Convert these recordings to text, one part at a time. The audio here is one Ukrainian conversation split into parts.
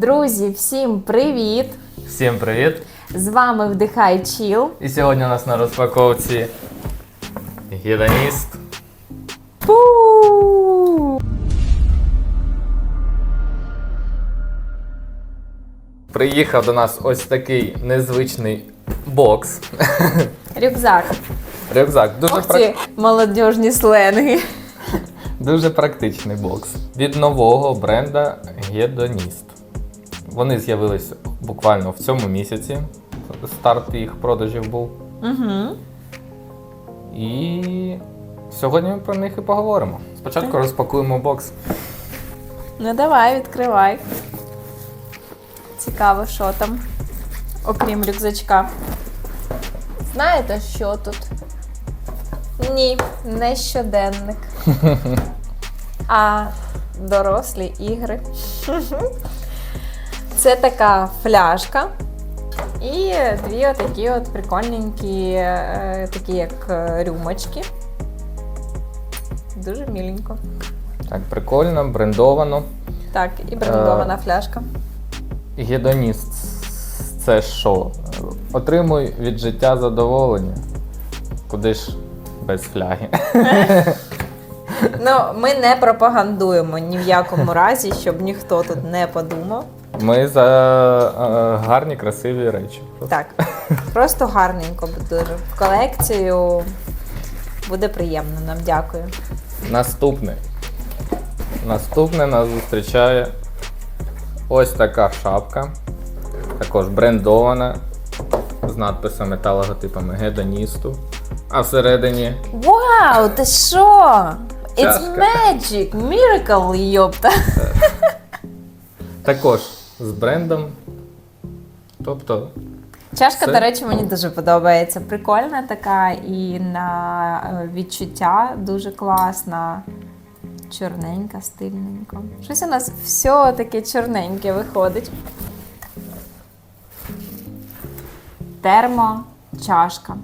Друзі, всім привіт! Всім привіт! З вами Вдихай Чіл. І сьогодні у нас на розпаковці гедоніст. Приїхав до нас ось такий незвичний бокс. Рюкзак. Рюкзак. Дуже, Ох прак- ці молодіжні сленги. Дуже практичний бокс. Від нового бренда Гедоніст. Вони з'явились буквально в цьому місяці. Старт їх продажів був. Угу. І сьогодні ми про них і поговоримо. Спочатку розпакуємо бокс. Ну давай, відкривай. Цікаво, що там, окрім рюкзачка. Знаєте, що тут? Ні, не щоденник. А дорослі ігри. Це така фляжка. І дві отакі от прикольненькі, е, такі як е, рюмочки. Дуже міленько. Так, прикольно, брендовано. Так, і брендована фляжка. Гедоніст це що? Отримуй від життя задоволення. Куди ж без фляги? Ну, ми не пропагандуємо ні в якому разі, щоб ніхто тут не подумав. Ми за е, гарні, красиві речі. Так, просто гарненько дуже. В колекцію буде приємно нам, дякую. Наступне. Наступне нас зустрічає ось така шапка. Також брендована. З надписами та логотипами гедоністу. А всередині Вау, ти що? It's Чашка. magic, miracle, йопта. також з брендом. Тобто Чашка, Це- до речі, мені дуже подобається. Прикольна така і на е, відчуття дуже класна. Чорненька, стильненько. Щось у нас все таке чорненьке виходить. Термочашка.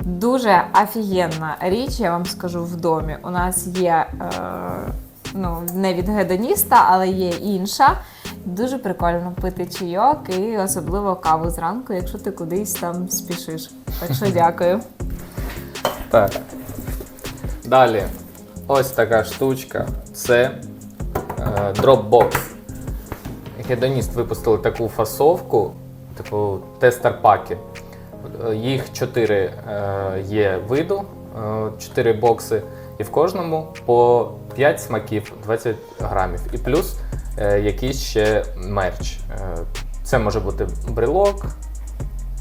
Дуже офігенна річ, я вам скажу в домі. У нас є е, ну, не від гедоніста, але є інша. Дуже прикольно пити чайок і особливо каву зранку, якщо ти кудись там спішиш. Так що дякую. Так. Далі. Ось така штучка. Це е, Dropbox. Гедоніст випустили таку фасовку, типу тестер-паки. Їх чотири е, є виду, е, чотири бокси, і в кожному по 5 смаків 20 грамів. І плюс якийсь ще мерч. Е, це може бути брелок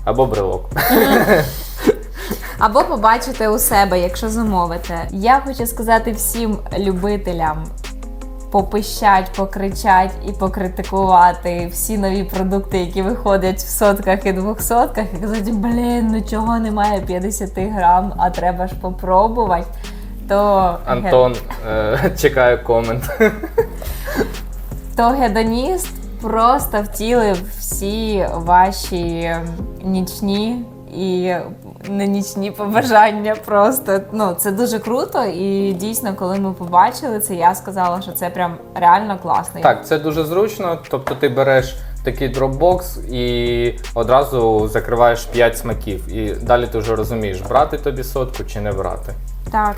або брелок. Або побачите у себе, якщо замовите. Я хочу сказати всім любителям попищать, покричать і покритикувати всі нові продукти, які виходять в сотках і двохсотках, і казати, блін, ну чого немає 50 грам, а треба ж попробувати. То Антон е, чекає комент. то гедоніст просто втілив всі ваші нічні і не нічні побажання. Просто ну це дуже круто. І дійсно, коли ми побачили це, я сказала, що це прям реально класно. Так, це дуже зручно. Тобто ти береш такий дропбокс і одразу закриваєш 5 смаків. І далі ти вже розумієш, брати тобі сотку чи не брати. Так.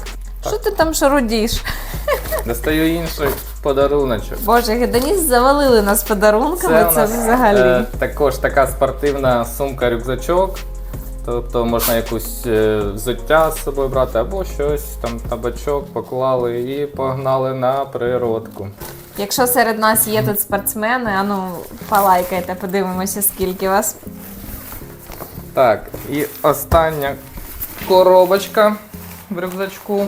Що ти там шарудіш? Достаю інший подаруночок. Боже, гедоніст завалили нас подарунками. Це, у нас, взагалі. е, також така спортивна сумка-рюкзачок. Тобто можна якусь е, взуття з собою брати або щось, там табачок поклали і погнали на природку. Якщо серед нас є тут спортсмени, ану полайкайте, подивимося, скільки вас. Так, і остання коробочка в рюкзачку.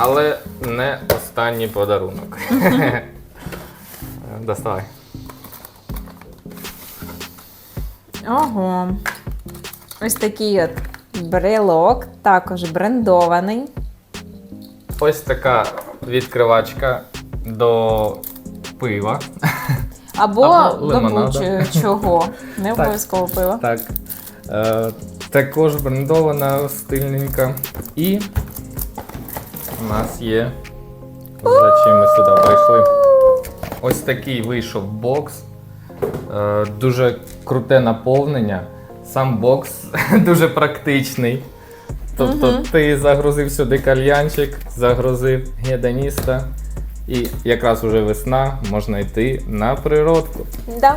Але не останній подарунок. Доставай. Ого. Ось такий от брелок, також брендований. Ось така відкривачка до пива. Або, Або до будь-чого. Не обов'язково пиво. Так. Е, також брендована, стильненька. І у нас є. За чим ми сюди прийшли. Ось такий вийшов бокс. Е, дуже круте наповнення. Сам бокс дуже практичний. Тобто ти загрузив сюди кальянчик, загрузив гедоніста, і якраз уже весна, можна йти на природку. Да.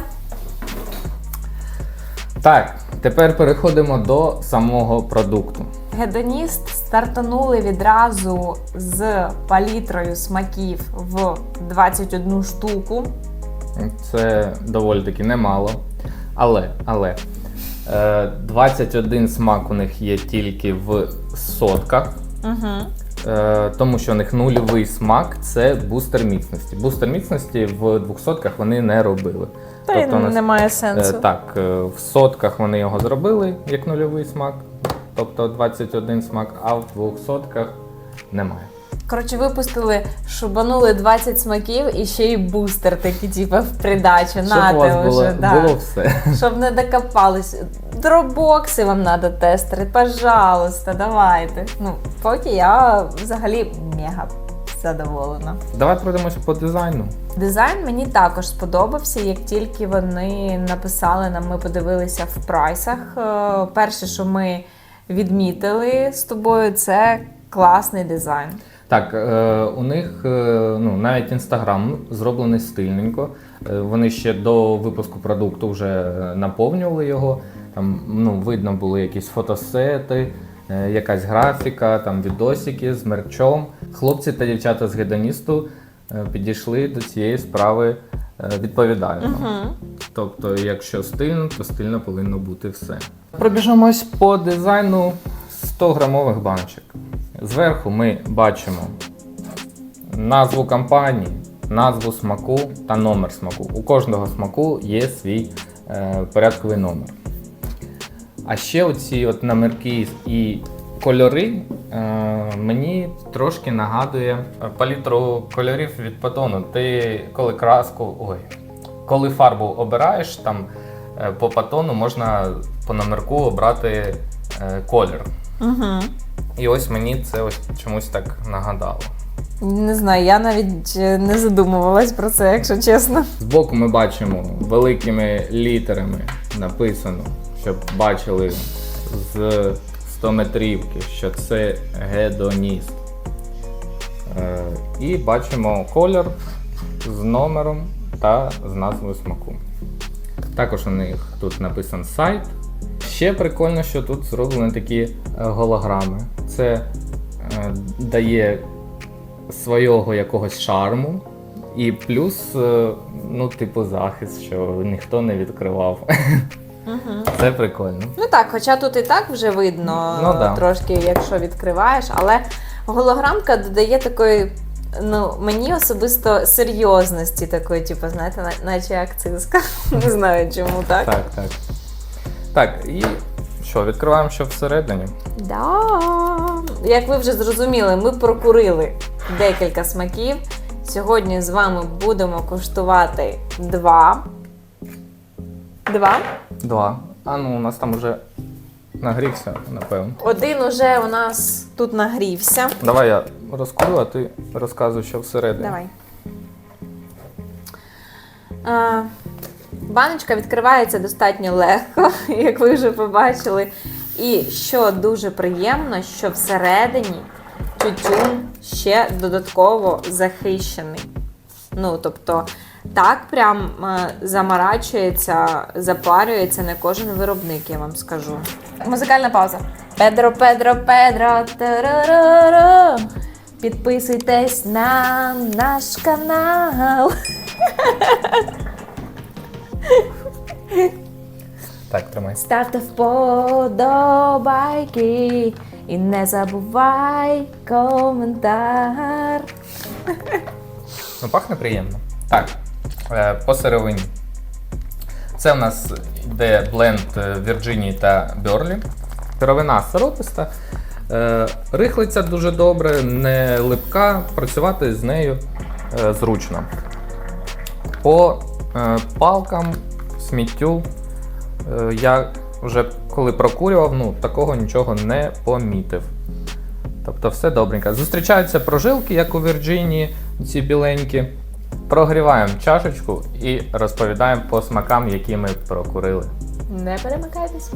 Так, тепер переходимо до самого продукту. Гедоніст стартанули відразу з палітрою смаків в 21 штуку. Це доволі таки немало. Але, але е, 21 смак у них є тільки в сотках. Угу. Е, тому що у них нульовий смак це бустер міцності. Бустер міцності в 200 вони не робили. Та Тобто й нас- немає Е, сенсу. так, е, в сотках вони його зробили як нульовий смак, тобто 21 смак, а в 200 немає. Коротше, випустили, шубанули 20 смаків і ще й бустер такий, типу, в придачу. Щоб у вас було, да. було все. Щоб не докопались. Дропбокси вам треба тестери, пожалуйста, давайте. Ну, поки я взагалі мега задоволена. Давай пройдемось по дизайну. Дизайн мені також сподобався, як тільки вони написали нам, ми подивилися в прайсах. Е, Перше, що ми відмітили з тобою, це класний дизайн. Так, е, у них е, ну, навіть інстаграм зроблений стильненько. Е, вони ще до випуску продукту вже наповнювали його. Там ну, видно були якісь фотосети, якась графіка, там відосики з мерчом. Хлопці та дівчата з гедоністу підійшли до цієї справи відповідально. Угу. Тобто, якщо стильно, то стильно повинно бути все. Пробіжимось по дизайну 100 грамових баночок. Зверху ми бачимо назву компанії, назву смаку та номер смаку. У кожного смаку є свій е, порядковий номер. А ще оці от номерки і кольори е, мені трошки нагадує палітру кольорів від патону. Ти коли краску, ой, коли фарбу обираєш, там е, по патону можна по номерку обрати е, колір. Угу. І ось мені це ось чомусь так нагадало. Не знаю, я навіть не задумувалась про це, якщо чесно. Збоку ми бачимо великими літерами написано, щоб бачили з 100 метрівки, що це гедоніст. Е, і бачимо колір з номером та з назвою смаку. Також у них тут написан сайт. Ще прикольно, що тут зроблені такі е, голограми. Це е, дає свого якогось шарму. І плюс, ну, типу, захист, що ніхто не відкривав. Угу. Це прикольно. Ну так, хоча тут і так вже видно Ну да. трошки, якщо відкриваєш, але голограмка додає такої. Ну, мені особисто серйозності такої, типу, знаєте, наче акцизка. Не знаю чому так. Так, так. Так, і що, відкриваємо, що всередині. Да. Як ви вже зрозуміли, ми прокурили декілька смаків. Сьогодні з вами будемо куштувати два. Два. Два. А ну, у нас там вже нагрівся, напевно. Один уже у нас тут нагрівся. Давай я розкурю, а ти розказуй, що всередині. Давай. А, баночка відкривається достатньо легко, як ви вже побачили. І що дуже приємно, що всередині тютюн ще додатково захищений. Ну, тобто, так прям е, замарачується, запарюється не кожен виробник, я вам скажу. Музикальна пауза. Педро, Педро, Педро. тарарару. Підписуйтесь на наш канал. Так, тримай. Ставте вподобайки і не забувай коментар. Ну, пахне приємно. Так, по сировині. Це в нас йде бленд е, Вірджинії та Берлі. Сировина сирописта. Е, Рихлиться дуже добре, не липка, працювати з нею е, зручно. По е, палкам, сміттю е, я вже коли прокурював, ну, такого нічого не помітив. Тобто все добренько. Зустрічаються прожилки, як у Вірджинії, ці біленькі. Прогріваємо чашечку і розповідаємо по смакам, які ми прокурили. Не перемикайтесь.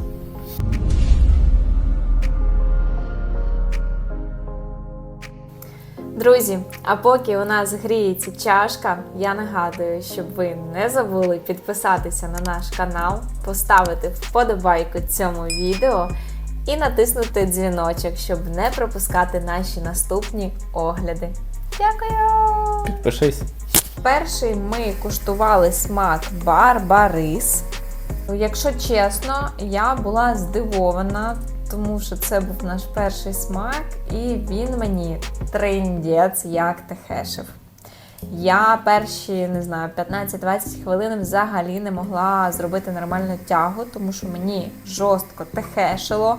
Друзі, а поки у нас гріється чашка, я нагадую, щоб ви не забули підписатися на наш канал, поставити вподобайку цьому відео і натиснути дзвіночок, щоб не пропускати наші наступні огляди. Дякую! Підпишись. Перший ми куштували смак Барбарис. Якщо чесно, я була здивована, тому що це був наш перший смак, і він мені трендець як техешив. Я перші, не знаю, 15-20 хвилин взагалі не могла зробити нормальну тягу, тому що мені жорстко техешило.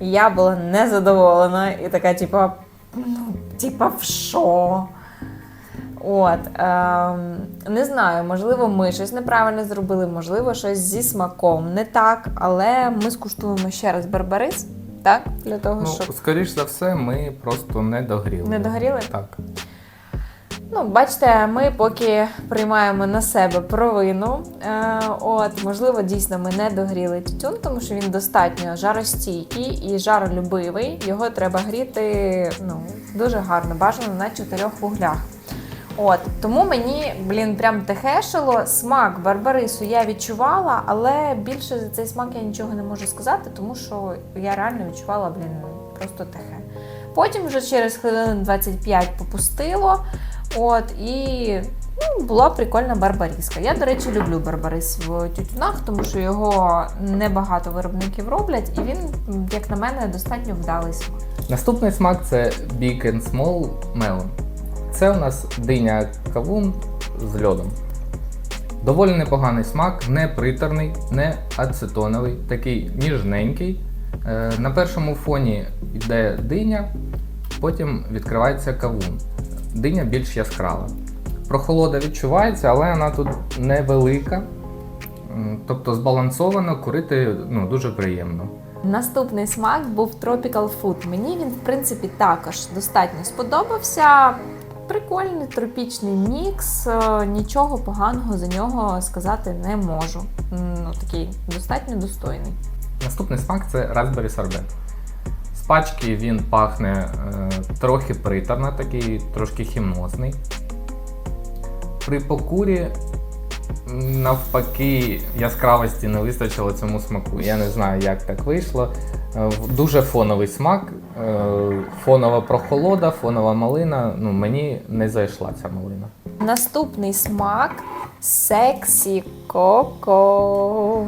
Я була незадоволена і така, типа, ну, типа, в що? От, ем, не знаю, можливо, ми щось неправильно зробили, можливо, щось зі смаком не так, але ми скуштуємо ще раз барбарис, так? Для того, Ну, щоб. скоріш за все, ми просто не догріли. Не догоріли? Так. Ну, бачите, ми поки приймаємо на себе провину. Е, от, можливо, дійсно ми не догріли тютюн, тому що він достатньо жаростійкий і жаролюбивий. Його треба гріти ну, дуже гарно, бажано на чотирьох вуглях. От, тому мені, блін, прям техешило. Смак барбарису я відчувала, але більше за цей смак я нічого не можу сказати, тому що я реально відчувала, блін, просто техе. Потім вже через хвилин 25 попустило. От, і ну, була прикольна барбаріска. Я, до речі, люблю барбарис в тютюнах, тому що його небагато виробників роблять, і він, як на мене, достатньо вдалий смак. Наступний смак це Big and Small Melon. Це у нас диня кавун з льодом. Доволі непоганий смак, не приторний, не ацетоновий, такий ніжненький. Е, На першому фоні йде диня, потім відкривається кавун. Диня більш яскрава. Прохолода відчувається, але вона тут невелика. Тобто збалансовано, курити ну, дуже приємно. Наступний смак був Tropical Food. Мені він, в принципі, також достатньо сподобався. Прикольний тропічний мікс, е, нічого поганого за нього сказати не можу. Ну, такий достатньо достойний. Наступний смак це Raspberry Sorbet. З пачки він пахне е, трохи приторно, такий трошки хімозний. При покурі, навпаки, яскравості не вистачило цьому смаку. Я не знаю, як так вийшло. Е, Дуже фоновий смак, е, фонова прохолода, фонова малина. Ну, мені не зайшла ця малина. Наступний смак Сексі Коко.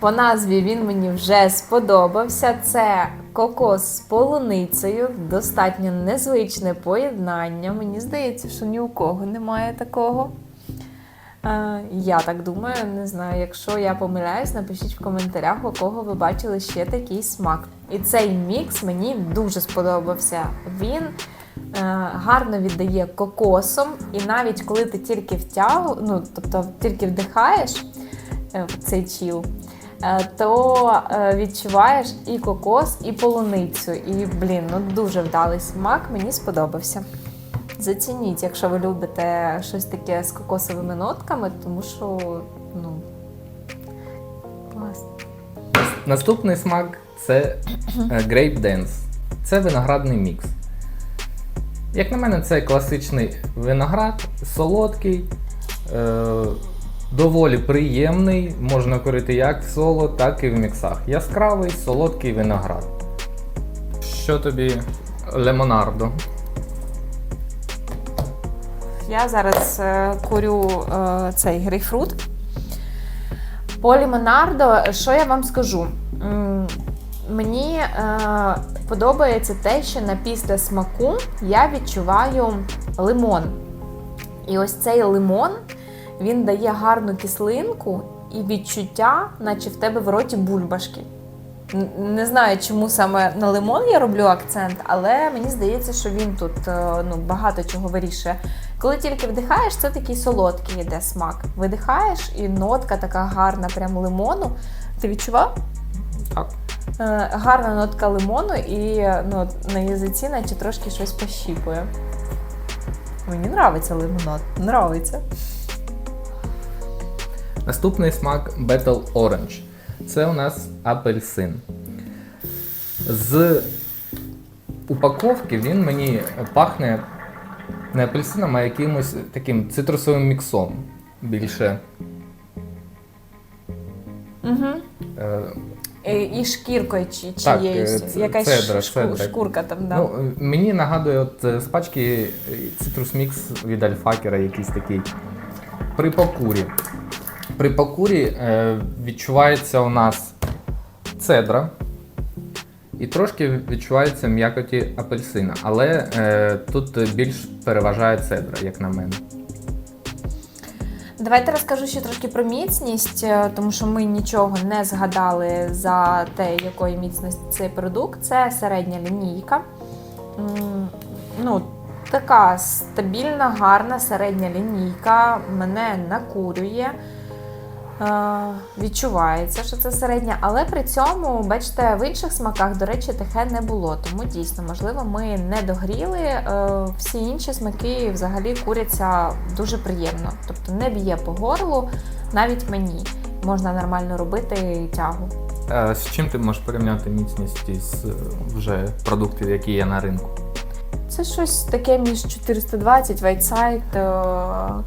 По назві він мені вже сподобався. Це кокос з полуницею, достатньо незвичне поєднання. Мені здається, що ні у кого немає такого. Е, Я так думаю, не знаю. Якщо я помиляюсь, напишіть в коментарях, у кого ви бачили ще такий смак. І цей мікс мені дуже сподобався. Він е, гарно віддає кокосом, і навіть коли ти тільки втягу, ну тобто тільки вдихаєш е, в цей чіл, то відчуваєш і кокос, і полуницю. І блін, ну дуже вдалий смак, мені сподобався. Зацініть, якщо ви любите щось таке з кокосовими нотками, тому що ну клас. Наступний смак це е, Grape Dance. Це виноградний мікс. Як на мене, це класичний виноград, солодкий, е, доволі приємний, можна курити як в соло, так і в міксах. Яскравий, солодкий виноград. Що тобі лемонардо? Я зараз е, курю е, цей грейпфрут. По лімонардо, що я вам скажу? Мені е, подобається те, що на після смаку я відчуваю лимон. І ось цей лимон він дає гарну кислинку і відчуття, наче в тебе в роті бульбашки. Не знаю, чому саме на лимон я роблю акцент, але мені здається, що він тут е, ну, багато чого вирішує. Коли тільки вдихаєш, це такий солодкий йде смак. Видихаєш, і нотка така гарна, прям лимону. Ти відчував? Так. Е, гарна нотка лимону, і ну, на язиці, наче трошки щось пощіпує. Мені нравиться лимонад. Нравиться. Наступний смак Battle Orange. Це у нас апельсин. З упаковки він мені пахне не апельсином, а якимось таким цитрусовим міксом. Більше. Угу. Е, І, шкіркою чи, Так, чиєюсь. е, Якась цедра, шку- цедра. шкурка там, да. Ну, е, мені нагадує от е, з пачки цитрус мікс від Альфакера, якийсь такий. При покурі. При покурі е, відчувається у нас цедра. І трошки відчувається м'якоті апельсина. Але е, тут більш переважає цедра, як на мене. Давайте розкажу ще трошки про міцність, е, тому що ми нічого не згадали за те, якої міцності цей продукт. Це середня лінійка. Ну, така стабільна, гарна середня лінійка. Мене накурює. Е, Відчувається, що це середня, але при цьому, бачите, в інших смаках, до речі, таке не було. Тому дійсно, можливо, ми не догріли. Е, Всі інші смаки взагалі куряться дуже приємно. Тобто не б'є по горлу, навіть мені можна нормально робити тягу. Е, з чим ти можеш порівняти міцність із вже продуктів, які є на ринку? Це щось таке між 420 Whiteside.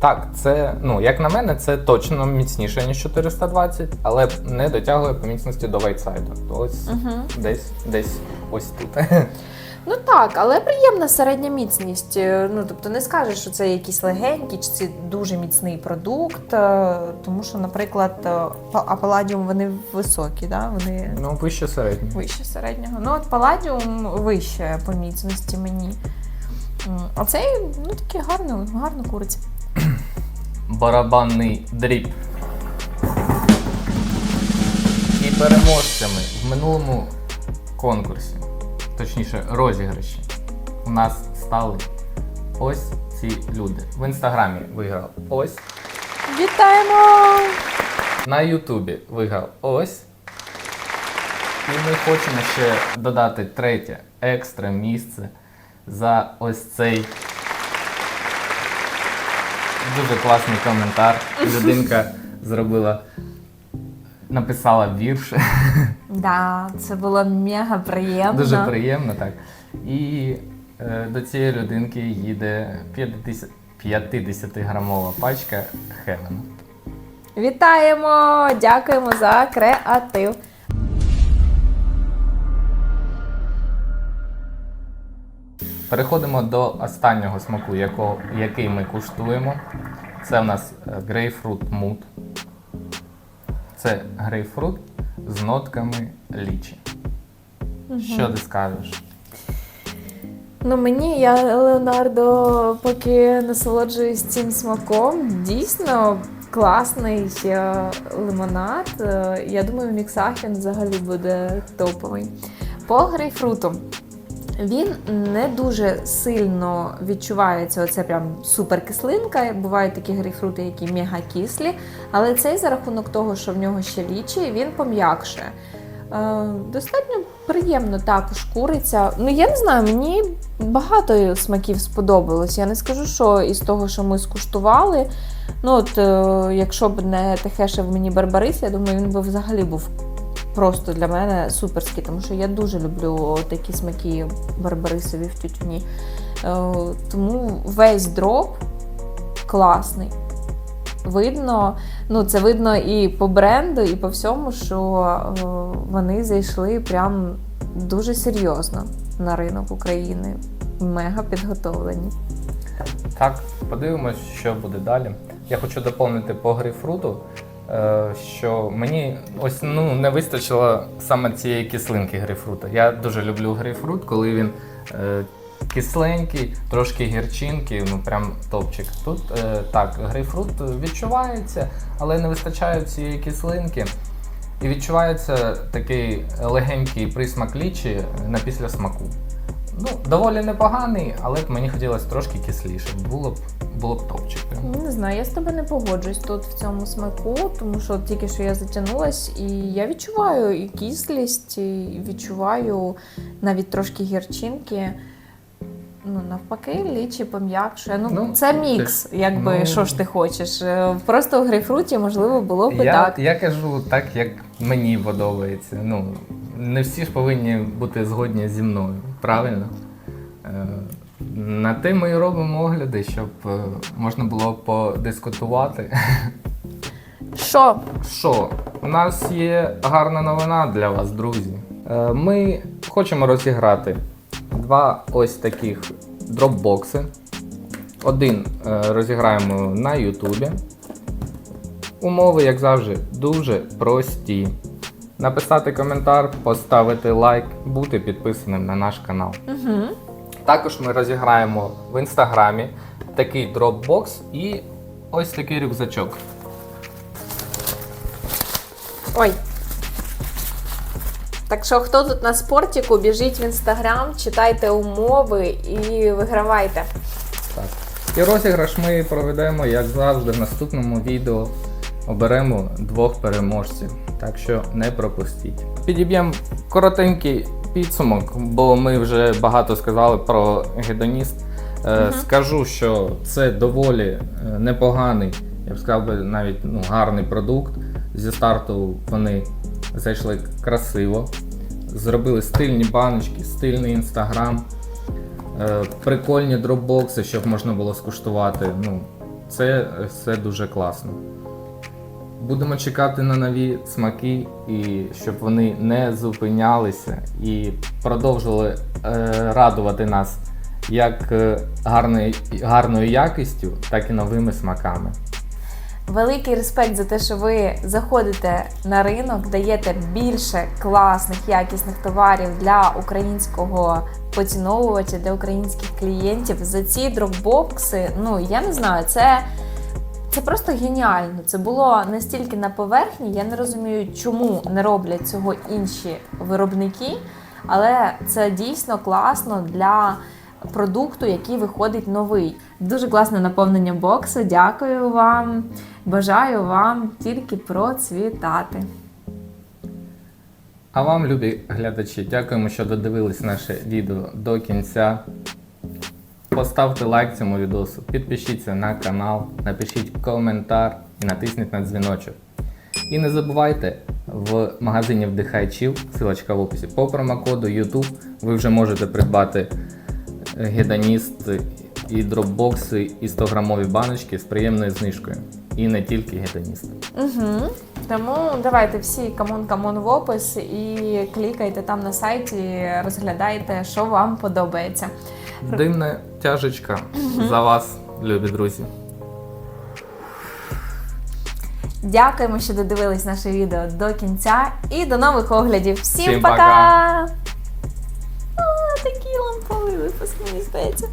Так, це, ну, як на мене, це точно міцніше, ніж 420, але не дотягує по міцності до вайтсайду. Ось Мгм. десь, десь ось тут. Ну так, але приємна середня міцність. Е, Ну тобто не скажеш, що це якийсь легенький чи це дуже міцний продукт, е, тому що, наприклад, е, па- а паладіум вони високі, да? вони Ну, вище середньо. вище середнього. Ну от паладіум вище по міцності мені. М, А цей ну такий гарно, гарно куриться. Барабанний дріб. І переможцями в минулому конкурсі, точніше розіграші, у нас стали ось ці люди. В інстаграмі виграв ось. Вітаємо! На Ютубі виграв ось. І ми хочемо ще додати третє екстра місце за ось цей дуже класний коментар. Людинка зробила, написала вірш. Да, це було мега приємно. Дуже приємно, так. І е, до цієї людинки їде 50, 50-грамова пачка Хелен. Вітаємо! Дякуємо за креатив. Переходимо до останнього смаку, яко, який ми куштуємо. Це в нас е, грейпфрут мут. Це грейпфрут з нотками лічі. Що ти скажеш? Ну мені я Леонардо поки насолоджуюсь цим смаком. Дійсно класний е, лимонад. Е, Я думаю, в міксах він взагалі буде топовий. По грейпфруту. Він не дуже сильно відчувається, оце прям суперкислинка. Бувають такі грейпфрути, які мега кислі, але цей за рахунок того, що в нього ще лічі, він пом'якшує. Е, достатньо приємно також куриця. Ну, я не знаю, мені багато смаків сподобалось. Я не скажу, що із того, що ми скуштували. Ну, от, е, якщо б не Техешев мені Барбарис, я думаю, він би взагалі був просто для мене суперський, тому що я дуже люблю такі смаки барбарисові в тютюні. Е, тому весь дроб класний. Видно, ну це видно і по бренду, і по всьому, що е, вони зайшли прям дуже серйозно на ринок України. Мега підготовлені. Так, подивимось, що буде далі. Я хочу доповнити по грейпфруту, що мені ось ну, не вистачило саме цієї кислинки грейпфрута. Я дуже люблю грейпфрут, коли він е, кисленький, трошки гірчинки, ну прям топчик. Тут е, так, грейпфрут відчувається, але не вистачає цієї кислинки. І відчувається такий легенький присмак лічі на післясмаку. Ну, доволі непоганий, але б мені хотілося трошки кисліше. Було б, було б топчик. прям. Не знаю, я з тобою не погоджуюсь тут в цьому смаку, тому що тільки що я затягнулась, і я відчуваю і кислість, і відчуваю навіть трошки гірчинки. Ну, навпаки, лічі пом'якшує. Ну, Ну, це мікс, якби ну- що ж ти хочеш. Е, Просто в грейпфруті можливо було б і Я, так. я кажу так, як мені подобається. Ну, не всі ж повинні бути згодні зі мною, правильно? Е, на те ми і робимо огляди, щоб е, можна було подискутувати. Що? Що, у нас є гарна новина для вас, друзі. Е, Ми хочемо розіграти два ось таких дропбокси. Один розіграємо на Ютубі. Умови, як завжди, дуже прості. Написати коментар, поставити лайк, бути підписаним на наш канал. Угу. Також ми розіграємо в інстаграмі такий дропбокс і ось такий рюкзачок. Ой. Так що, хто тут на спортіку, біжіть в інстаграм, читайте умови і вигравайте. Так. І розіграш ми проведемо, як завжди, в наступному відео. Оберемо двох переможців, так що не пропустіть. Підіб'ємо коротенький підсумок, бо ми вже багато сказали про гедоніст. Е, Скажу, що це доволі е, непоганий, я б сказав би навіть ну, гарний продукт. Зі старту вони зайшли красиво, зробили стильні баночки, стильний інстаграм. Е, прикольні дропбокси, щоб можна було скуштувати. Ну, це все дуже класно. Будемо чекати на нові смаки, і щоб вони не зупинялися і продовжували е, радувати нас як е, гарною, гарною якістю, так і новими смаками. Великий респект за те, що ви заходите на ринок, даєте більше класних, якісних товарів для українського поціновувача, для українських клієнтів. За ці дропбокси, ну я не знаю, це. Це просто геніально. Це було настільки на поверхні. Я не розумію, чому не роблять цього інші виробники, але це дійсно класно для продукту, який виходить новий. Дуже класне наповнення боксу. Дякую вам. Бажаю вам тільки процвітати. А вам, любі глядачі, дякуємо, що додивились наше відео до кінця. Поставте лайк цьому відосу, підпишіться на канал, напишіть коментар і натисніть на дзвіночок. І не забувайте, в магазині Вдихай Chill, ссылочка в описі, по промокоду YouTube ви вже можете придбати е, геданіст і дропбокси і 100 грамові баночки з приємною знижкою. І не тільки геданіст. Угу. Тому давайте всі камон камон в опис і клікайте там на сайті, розглядайте, що вам подобається. Димна тяжечка за вас, любі друзі. Дякуємо, що додивились наше відео до кінця і до нових оглядів. Всім, Всім пока! пока! А, такий ламповий випуск, мені здається.